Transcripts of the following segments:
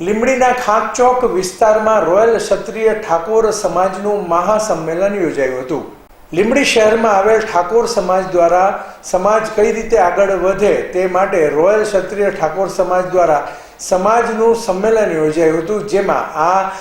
લીંબડીના ખાંકચોક વિસ્તારમાં રોયલ ક્ષત્રિય ઠાકોર સમાજનું મહાસંમેલન યોજાયું હતું. લીમડી શહેરમાં આવેલ ઠાકોર સમાજ દ્વારા સમાજ કઈ રીતે આગળ વધે તે માટે રોયલ ક્ષત્રિય ઠાકોર સમાજ દ્વારા સમાજનું સંમેલન યોજાયું હતું, જેમાં આ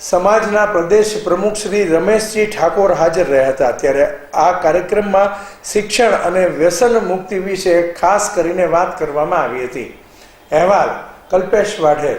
સમાજના પ્રદેશ પ્રમુખ શ્રી રમેશજી ઠાકોર હાજર રહ્યા હતા. ત્યારે આ કાર્યક્રમમાં શિક્ષણ અને વ્યસન મુક્તિ વિશે ખાસ કરીને વાત કરવામાં આવી હતી. અહેવાલ કલ્પેશ વાઢેર.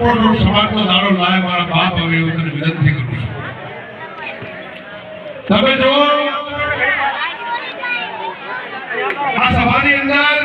ઠાકોર સમાજનો દાડો લાય મારા બાપ હવે એવું તને વિનંતી કરું છું. તમે જો આ સભાની અંદર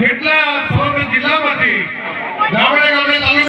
કેટલા